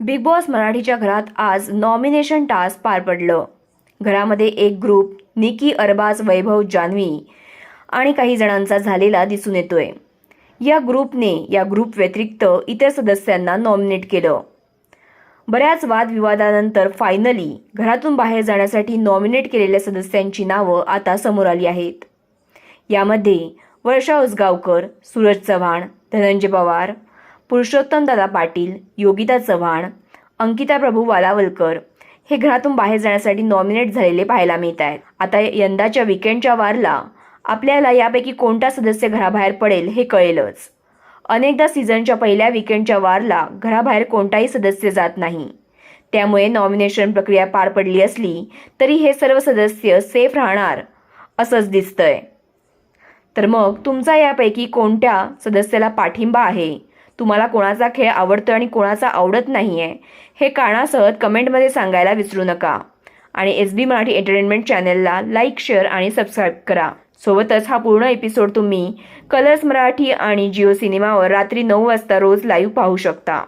Big boss मराठीच्या घरात आज नॉमिनेशन टास्क पार पडलं. घरामध्ये एक ग्रुप निकी अरबाज वैभव जान्हवी आणि काही जणांचा झालेला दिसून येतोय. या ग्रुपने या ग्रुप व्यतिरिक्त इतर सदस्यांना नॉमिनेट केलं. बऱ्याच वादविवादानंतर फायनली घरातून बाहेर जाण्यासाठी नॉमिनेट केलेल्या सदस्यांची नावं आता समोर आली आहेत. यामध्ये वर्षा उसगावकर सूरज चव्हाण धनंजय पवार पुरुषोत्तम दादा पाटील योगिता चव्हाण अंकिता प्रभू वालावलकर हे घरातून बाहेर जाण्यासाठी नॉमिनेट झालेले पाहायला मिळत आहेत आता यंदाच्या विकेंडच्या वारला आपल्याला यापैकी कोणता सदस्य घराबाहेर पडेल हे कळेलच. अनेकदा सीझनच्या पहिल्या विकेंडच्या वारला घराबाहेर कोणताही सदस्य जात नाही. त्यामुळे नॉमिनेशन प्रक्रिया पार पडली असली तरी हे सर्व सदस्य सेफ राहणार असंच दिसतंय. तर मग तुमचा यापैकी कोणत्या सदस्याला पाठिंबा आहे? तुम्हाला कोणाचा खेळ आवडतो आणि कोणाचा आवडत नाही आहे हे कारणासह कमेंटमध्ये सांगायला विसरू नका. आणि एस बी मराठी एंटरटेनमेंट चॅनलला लाईक शेअर आणि सबस्क्राईब करा. सोबतच हा पूर्ण एपिसोड तुम्ही कलर्स मराठी आणि जिओ सिनेमावर रात्री नऊ वाजता रोज लाईव्ह पाहू शकता.